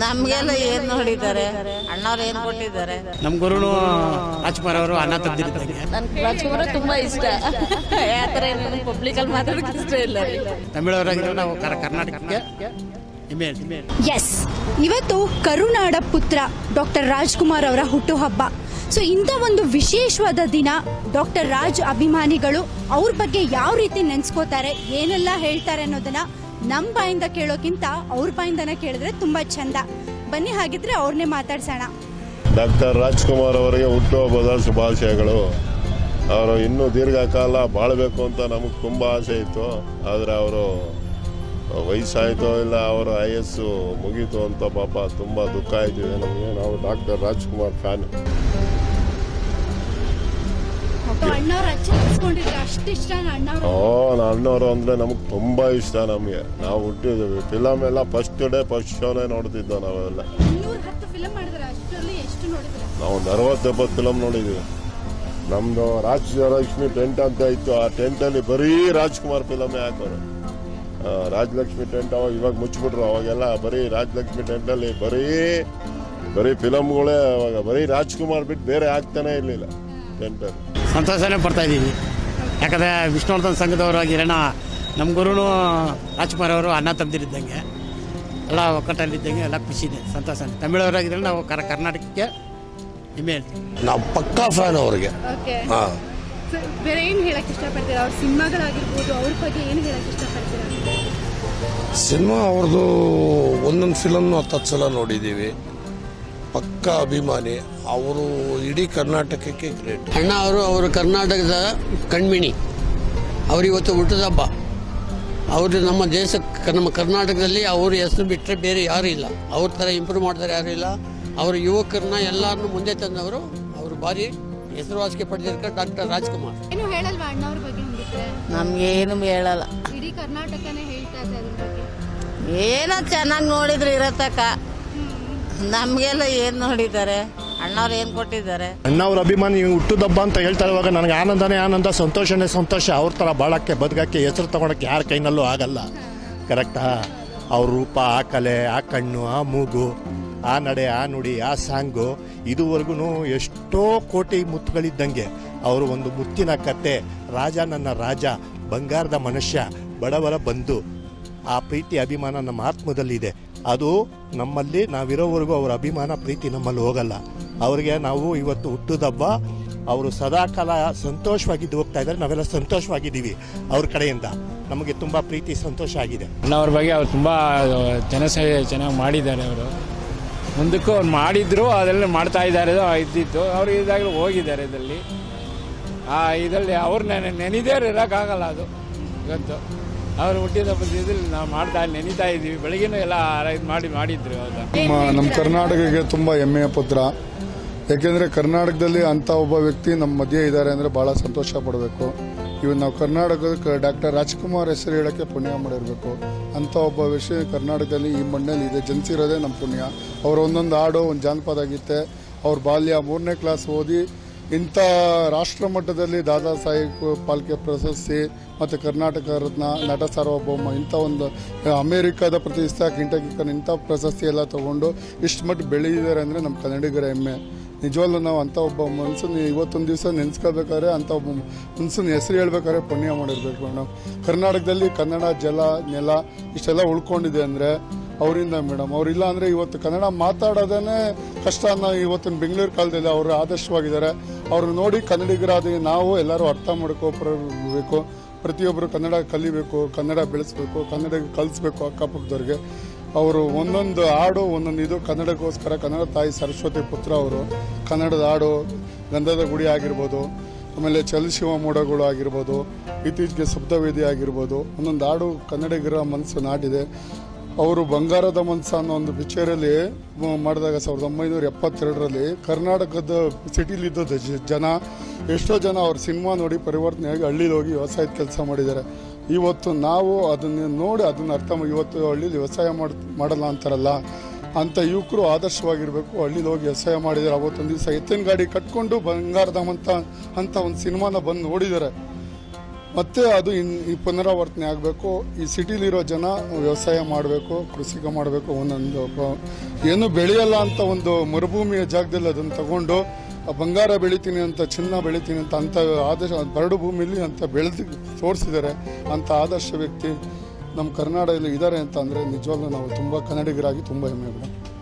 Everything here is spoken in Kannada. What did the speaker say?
ನಮ್ಗೆಲ್ಲ ಏನ್ ನೋಡಿದ್ದಾರೆ? ಅಣ್ಣವ್ರು ಏನ್ ಕೊಟ್ಟಿದ್ದಾರೆ? ನಮ್ಮ ಗುರುನು ರಾಜ್ಕುಮಾರ್ ಅವರು ಅನ್ನ ತಂದಿರಿದ್ದಂಗೆ ನನ್ ರಾಜ್ಕುಮಾರ್ ತುಂಬಾ ಇಷ್ಟ. ಯಾತರ ಪಬ್ಲಿಕ್ ಅಲ್ಲಿ ಮಾತಾಡೋಕೆ ಇಷ್ಟ ಇಲ್ಲ ತಮಿಳವರಾಗಿರೋ ನಾವು ಕರ್ನಾಟಕಕ್ಕೆ ಎಸ್ ಇವತ್ತು ಕರುನಾಡ ಪುತ್ರ ಡಾಕ್ಟರ್ ರಾಜ್ಕುಮಾರ್ ಅವರ ಹುಟ್ಟುಹಬ್ಬ. ಸೊ ಇಂಥ ಒಂದು ವಿಶೇಷವಾದ ದಿನ ಡಾಕ್ಟರ್ ರಾಜ್ ಅಭಿಮಾನಿಗಳು ಅವ್ರ ಬಗ್ಗೆ ಯಾವ ರೀತಿ ನೆನ್ಸ್ಕೋತಾರೆ ಏನೆಲ್ಲ ಹೇಳ್ತಾರೆ ಅನ್ನೋದನ್ನ ನಮ್ಮ ಬಾಯಿಂದ ಕೇಳೋಕ್ಕಿಂತ ಅವ್ರ ಬಾಯಿಂದನೇ ಕೇಳಿದ್ರೆ ತುಂಬಾ ಚಂದ. ಬನ್ನಿ ಹಾಗಿದ್ರೆ ಅವ್ರನ್ನೇ ಮಾತಾಡ್ಸೋಣ. ಡಾಕ್ಟರ್ ರಾಜ್ಕುಮಾರ್ ಅವರಿಗೆ ಹುಟ್ಟುಹಬ್ಬದ ಶುಭಾಶಯಗಳು. ಅವರು ಇನ್ನೂ ದೀರ್ಘಕಾಲ ಬಾಳಬೇಕು ಅಂತ ನಮಗೆ ತುಂಬ ಆಸೆ ಇತ್ತು. ಆದರೆ ಅವರು ವಯಸ್ಸಾಯಿತೋ ಇಲ್ಲ, ಅವರ ಆಯಸ್ಸು ಮುಗೀತು ಅಂತ ಪಾಪ ತುಂಬ ದುಃಖ ಆಯ್ತಿದೆ ನಮಗೆ ನಾವು ಡಾಕ್ಟರ್ ರಾಜ್ಕುಮಾರ್ ಫ್ಯಾನ್ ಅಣ್ಣವ್ರ ಅಚ್ಚಿಸ್ಕೊಂಡಿದ್ರೆ ಇಷ್ಟ ಅಣ್ಣವ್ರ ಓ ನನ್ನ ಅಣ್ಣವರು ಅಂದರೆ ನಮಗೆ ತುಂಬ ಇಷ್ಟ ನಮಗೆ. ನಾವು ಹುಟ್ಟಿದ್ದೀವಿ ಫಿಲಮ್ ಎಲ್ಲ ಫಸ್ಟ್ ಡೇ ಫಸ್ಟ್ ಶೋನೇ ನೋಡ್ತಿದ್ದೋ ನಾವೆಲ್ಲ. ಇನ್ನೂರ ಹತ್ತು ಫಿಲಮ್ ಮಾಡಿದ್ರೆ ಅಷ್ಟರಲ್ಲಿ ಎಷ್ಟು ನೋಡಿದ್ರೆ? ನಾವು ಒಂದು ಅರವತ್ತೆಪ್ಪತ್ತು ಫಿಲಮ್ ನೋಡಿದ್ದೀವಿ ನಮ್ಮದು ರಾಜಲಕ್ಷ್ಮಿ ಟೆಂಟ್ ಅಂತ ಇತ್ತು. ಆ ಟೆಂಟಲ್ಲಿ ಬರೀ ರಾಜ್ಕುಮಾರ್ ಫಿಲಮೇ ಹಾಕೋರು. ಆ, ರಾಜಲಕ್ಷ್ಮಿ ಟೆಂಟ್ ಅವಾಗ ಇವಾಗ ಮುಚ್ಚಿಬಿಟ್ರು ಅವಾಗೆಲ್ಲ ಬರೀ ರಾಜಲಕ್ಷ್ಮಿ ಟೆಂಟಲ್ಲಿ ಬರೀ ಬರೀ ಫಿಲಮ್ಗಳೇ ಅವಾಗ ಬರೀ ರಾಜ್ಕುಮಾರ್ ಬಿಟ್ಟು ಬೇರೆ ಆಗ್ತಾನೆ ಇರಲಿಲ್ಲ ಟೆಂಟಲ್ಲಿ. ಸಂತೋಷನೇ ಪಡ್ತಾ ಇದ್ದೀವಿ. ಯಾಕಂದರೆ ವಿಷ್ಣುವರ್ಧನ್ ಸಂಘದವರಾಗಿರೋಣ ನಮ್ಮ ಗುರುನು ರಾಜ್ಕುಮಾರ್ ಅವರು ಅನ್ನ ತಂದಿರಿದ್ದಂಗೆ. ಎಲ್ಲ ಒಕ್ಕಟ್ಟಲ್ಲಿದ್ದಂಗೆ ಎಲ್ಲ ಖುಷಿ ಇದೆ ಸಂತೋಷ ತಮಿಳವರಾಗಿದ್ರೆ ನಾವು ಕರ ಕರ್ನಾಟಕಕ್ಕೆ ಹೆಮ್ಮೆ ಹೇಳ್ತೀವಿ. ನಾವು ಪಕ್ಕಾ ಫ್ಯಾನ್ ಅವ್ರಿಗೆ. ಓಕೆ. ಹಾಂ. ಬೇರೆ ಏನು ಹೇಳಕ್ ಇಷ್ಟಪಡ್ತೀರಾ? ಅವ್ರ ಸಿನಿಮಾಗಳಾಗಿರ್ಬೋದು ಅವ್ರ ಬಗ್ಗೆ ಏನು ಹೇಳಕ್ ಇಷ್ಟಪಡ್ತೀರಾ? ಸಿನಿಮಾ ಅವ್ರದ್ದು ಒಂದೊಂದು ಫಿಲಮ್ನು ಹತ್ತು ಸಲ ನೋಡಿದ್ದೀವಿ ಪಕ್ಕ ಅಭಿಮಾನಿ. ಅವರು ಇಡೀ ಕರ್ನಾಟಕಕ್ಕೆ ಗ್ರೇಟ್ ಅಣ್ಣ ಅವರು ಅವರು ಕರ್ನಾಟಕದ ಕಣ್ಮಿಣಿ. ಅವರು ಇವತ್ತು ಹುಟ್ಟದ ಹಬ್ಬ ಅವರು ನಮ್ಮ ದೇಶ ನಮ್ಮ ಕರ್ನಾಟಕದಲ್ಲಿ ಅವ್ರ ಹೆಸರು ಬಿಟ್ಟರೆ ಬೇರೆ ಯಾರು ಇಲ್ಲ. ಅವ್ರ ಥರ ಇಂಪ್ರೂವ್ ಮಾಡ್ತಾರೆ ಯಾರೂ ಇಲ್ಲ. ಅವರು ಯುವಕರನ್ನ ಎಲ್ಲರನ್ನು ಮುಂದೆ ತಂದವರು ಅವರು ಭಾರಿ ಹೆಸರುವಾಸಿಗೆ ಪಡೆದಿರ್ತಾರೆ ಡಾಕ್ಟರ್ ರಾಜ್ಕುಮಾರ್. ಏನು ಹೇಳಲ್ವಾ ಅಣ್ಣವ್ರ ಬಗ್ಗೆ ಹಂಗಿದ್ರೆ ನಮ್ಗೇನು ಹೇಳಲ್ಲ. ಇಡೀ ಕರ್ನಾಟಕನೇ ಹೇಳ್ತಾ ಇದೆ ಅದ್ರ ಬಗ್ಗೆ. ಏನೋ ಚೆನ್ನಾಗಿ ನೋಡಿದ್ರು ಇರತಕ್ಕ ನಮ್ಗೆಲ್ಲ ಏನ್ ನೋಡಿದ್ದಾರೆ? ಅಣ್ಣವ್ರು ಏನ್ ಕೊಟ್ಟಿದ್ದಾರೆ? ಅಣ್ಣವ್ರ ಅಭಿಮಾನಿ ಹುಟ್ಟುದಬ್ಬ ಅಂತ ಹೇಳ್ತಾ ಇರುವಾಗ ನನಗೆ ಆನಂದನೇ ಆನಂದ, ಸಂತೋಷನೇ ಸಂತೋಷ. ಅವ್ರ ಥರ ಬಾಳಕ್ಕೆ ಬದುಕಕ್ಕೆ, ಹೆಸರು ತಗೊಳಕ್ಕೆ ಯಾರ ಕೈನಲ್ಲೂ ಆಗಲ್ಲ. ಕರೆಕ್ಟಾ ಅವ್ರ ರೂಪ, ಆ ಕಲೆ, ಆ ಕಣ್ಣು, ಆ ಮೂಗು, ಆ ನಡೆ, ಆ ನುಡಿ, ಆ ಸಾಂಗು ಇದುವರೆಗೂ ಎಷ್ಟೋ ಕೋಟಿ ಮುತ್ತುಗಳಿದ್ದಂಗೆ ಅವರು ಒಂದು ಮುತ್ತಿನ ಕತೆ ರಾಜ ನನ್ನ ರಾಜ, ಬಂಗಾರದ ಮನುಷ್ಯ, ಬಡವರ ಬಂಧು. ಆ ಪ್ರೀತಿ, ಅಭಿಮಾನ ನಮ್ಮ ಆತ್ಮದಲ್ಲಿದೆ. ಅದು ನಮ್ಮಲ್ಲಿ ನಾವಿರೋವರೆಗೂ ಅವರ ಅಭಿಮಾನ, ಪ್ರೀತಿ ನಮ್ಮಲ್ಲಿ ಹೋಗಲ್ಲ. ಅವರಿಗೆ ನಾವು ಇವತ್ತು ಹುಟ್ಟುದಬ್ಬ, ಅವರು ಸದಾಕಾಲ ಸಂತೋಷವಾಗಿದ್ದು ಹೋಗ್ತಾ ಇದ್ದಾರೆ. ನಾವೆಲ್ಲ ಸಂತೋಷವಾಗಿದ್ದೀವಿ ಅವ್ರ ಕಡೆಯಿಂದ. ನಮಗೆ ತುಂಬ ಪ್ರೀತಿ, ಸಂತೋಷ ಆಗಿದೆ. ಅಣ್ಣವ್ರ ಬಗ್ಗೆ ಅವ್ರು ತುಂಬ ಜನಸೇವೆ ಚೆನ್ನಾಗಿ ಮಾಡಿದ್ದಾರೆ ಅವರು. ಮುಂದಕ್ಕೂ ಅವ್ರು ಮಾಡಿದ್ರು, ಅದೆಲ್ಲ ಮಾಡ್ತಾ ಇದ್ದಾರೆ ಇದ್ದಿತ್ತು. ಅವರು ಇದಾಗಲೂ ಹೋಗಿದ್ದಾರೆ ಇದರಲ್ಲಿ. ಆ, ಇದರಲ್ಲಿ ಅವ್ರು ನೆನೆ ನೆನೆದೇ ಇರೋಕ್ಕಾಗಲ್ಲ ಅದು. ಇವತ್ತು. ಅವ್ರು ಹುಟ್ಟಿದ ಇದ್ರಲ್ಲಿ ನಾವು ಮಾಡ್ತಾ ನೆನೀತಾ ಇದ್ದೀವಿ. ಬೆಳಗ್ಗೆನೂ ಎಲ್ಲ ಮಾಡಿ ಮಾಡಿದ್ರು ಹೌದಾ ನಮ್ಮ ನಮ್ಮ ಕರ್ನಾಟಕಕ್ಕೆ ತುಂಬ ಹೆಮ್ಮೆಯ ಪುತ್ರ. ಯಾಕೆಂದರೆ ಕರ್ನಾಟಕದಲ್ಲಿ ಅಂಥ ಒಬ್ಬ ವ್ಯಕ್ತಿ ನಮ್ಮ ಮಧ್ಯೆ ಇದ್ದಾರೆ ಅಂದರೆ ಭಾಳ ಸಂತೋಷ ಪಡಬೇಕು. ಇವು ನಾವು ಕರ್ನಾಟಕದ ಡಾಕ್ಟರ್ ರಾಜ್ಕುಮಾರ್ ಹೆಸರು ಹೇಳೋಕ್ಕೆ ಪುಣ್ಯ ಮಾಡಿರಬೇಕು. ಅಂಥ ಒಬ್ಬ ವಿಷಯ ಕರ್ನಾಟಕದಲ್ಲಿ ಈ ಮಣ್ಣಲ್ಲಿ ಇದೆ. ಜನಿಸಿರೋದೇ ನಮ್ಮ ಪುಣ್ಯ. ಅವ್ರ ಒಂದೊಂದು ಹಾಡು, ಒಂದು ಜಾನಪದ ಗೀತೆ, ಅವ್ರ ಬಾಲ್ಯ ಮೂರನೇ ಕ್ಲಾಸ್ ಓದಿ ಇಂಥ ರಾಷ್ಟ್ರ ಮಟ್ಟದಲ್ಲಿ ದಾದಾ ಸಾಹೇಬ್ ಪಾಲ್ಕೆ ಪ್ರಶಸ್ತಿ ಮತ್ತು ಕರ್ನಾಟಕ ರತ್ನ ನಟ ಸಾರ್ವಭೌಮ ಇಂಥ ಒಂದು ಅಮೇರಿಕಾದ ಪ್ರತಿಷ್ಠಾ ಕಿಂಟಕಿಕನ್ ಇಂಥ ಪ್ರಶಸ್ತಿ ಎಲ್ಲ ತಗೊಂಡು ಇಷ್ಟು ಮಟ್ಟ ಬೆಳೆದಿದ್ದಾರೆ ಅಂದರೆ ನಮ್ಮ ಕನ್ನಡಿಗರ ಹೆಮ್ಮೆ. ನಿಜವಾಗ್ಲೂ ನಾವು ಅಂಥ ಒಬ್ಬ ಮನಸ್ಸನ್ನು ಇವತ್ತೊಂದು ದಿವಸ ನೆನೆಸ್ಕೋಬೇಕಾದ್ರೆ ಅಂಥ ಒಬ್ಬ ಮನ್ಸನ್ನ ಹೆಸರು ಹೇಳ್ಬೇಕಾದ್ರೆ ಪುಣ್ಯ ಮಾಡಿರ್ಬೇಕು ಮೇಡಮ್ ಕರ್ನಾಟಕದಲ್ಲಿ ಕನ್ನಡ ಜಲ ನೆಲ ಇಷ್ಟೆಲ್ಲ ಉಳ್ಕೊಂಡಿದೆ ಅಂದರೆ ಅವರಿಂದ ಮೇಡಮ್ ಅವರಿಲ್ಲ ಅಂದರೆ ಇವತ್ತು ಕನ್ನಡ ಮಾತಾಡೋದೇ ಕಷ್ಟ ಅನ್ನೋ ಇವತ್ತಿನ ಬೆಂಗಳೂರು ಕಾಲದಲ್ಲಿ ಅವರು ಆದರ್ಶವಾಗಿದ್ದಾರೆ. ಅವ್ರನ್ನ ನೋಡಿ ಕನ್ನಡಿಗರಾದ ನಾವು ಎಲ್ಲರೂ ಅರ್ಥ ಮಾಡ್ಕೋಬೇಕು. ಪ್ರತಿಯೊಬ್ಬರು ಕನ್ನಡ ಕಲಿಬೇಕು, ಕನ್ನಡ ಬೆಳೆಸಬೇಕು ಕನ್ನಡ ಕಲಿಸ್ಬೇಕು ಅಕ್ಕಪಕ್ಕದವ್ರಿಗೆ. ಅವರು ಒಂದೊಂದು ಹಾಡು, ಒಂದೊಂದು ಇದು ಕನ್ನಡಕ್ಕೋಸ್ಕರ ಕನ್ನಡ ತಾಯಿ ಸರಸ್ವತಿ ಪುತ್ರ ಅವರು ಕನ್ನಡದ ಹಾಡು, ಗಂಧದ ಗುಡಿ ಆಗಿರ್ಬೋದು, ಆಮೇಲೆ ಚಲಶಿವ ಮೋಡಗಳು ಆಗಿರ್ಬೋದು, ಇತ್ತೀಚೆಗೆ ಶಬ್ದವೇದಿ ಆಗಿರ್ಬೋದು, ಒಂದೊಂದು ಹಾಡು ಕನ್ನಡಿಗರ ಮನಸ್ಸು ನಾಟಿದೆ ಅವರು ಬಂಗಾರದ ಮನ್ಸ ಅನ್ನೋ ಒಂದು ಪಿಕ್ಚರಲ್ಲಿ ಮಾಡಿದಾಗ ಸಾವಿರದ ಒಂಬೈನೂರ ಎಪ್ಪತ್ತೆರಡರಲ್ಲಿ ಕರ್ನಾಟಕದ ಸಿಟಿಲಿದ್ದ ಜನ, ಎಷ್ಟೋ ಜನ ಅವ್ರ ಸಿನಿಮಾ ನೋಡಿ ಪರಿವರ್ತನೆಯಾಗಿ ಹಳ್ಳಿಲಿ ಹೋಗಿ ವ್ಯವಸಾಯದ ಕೆಲಸ ಮಾಡಿದ್ದಾರೆ. ಇವತ್ತು ನಾವು ಅದನ್ನು ನೋಡಿ ಅದನ್ನು ಅರ್ಥ ಇವತ್ತು ಹಳ್ಳಿಲಿ ವ್ಯವಸಾಯ ಮಾಡ್, ಮಾಡಲ್ಲ ಅಂತಾರಲ್ಲ, ಅಂತ ಯುವಕರು ಆದರ್ಶವಾಗಿರಬೇಕು, ಹಳ್ಳಿಲಿ ಹೋಗಿ ವ್ಯವಸಾಯ ಮಾಡಿದ್ದಾರೆ. ಅವತ್ತೊಂದು ದಿವಸ ಎತ್ತಿನ ಗಾಡಿ ಕಟ್ಕೊಂಡು ಬಂಗಾರದ ಅಂತ ಅಂತ ಒಂದು ಸಿನಿಮಾನ ಬಂದು ನೋಡಿದ್ದಾರೆ. ಮತ್ತೆ ಅದು ಇನ್ ಪುನರಾವರ್ತನೆ ಆಗಬೇಕು, ಈ ಸಿಟಿಲಿರೋ ಜನ ವ್ಯವಸಾಯ ಮಾಡಬೇಕು, ಕೃಷಿಕ ಮಾಡಬೇಕು, ಒಂದೊಂದು ಏನು ಬೆಳೆಯಲ್ಲ ಅಂತ ಒಂದು ಮರುಭೂಮಿಯ ಜಾಗದಲ್ಲಿ ಅದನ್ನು ತಗೊಂಡು ಬಂಗಾರ ಬೆಳಿತೀನಿ ಅಂತ, ಚಿನ್ನ ಬೆಳಿತೀನಿ ಅಂತ ಅಂತ ಆದರ್ಶ, ಬರಡು ಭೂಮಿಲಿ ಅಂತ ಬೆಳೆದು ತೋರಿಸಿದ್ದಾರೆ ಅಂತ ಆದರ್ಶ ವ್ಯಕ್ತಿ ನಮ್ಮ ಕರ್ನಾಟಕದಲ್ಲಿ ಇದ್ದಾರೆ ಅಂತ ಅಂದರೆ ನಿಜವಾಗ್ಲೂ ನಾವು ತುಂಬ ಕನ್ನಡಿಗರಾಗಿ ತುಂಬ ಹೆಮ್ಮೆ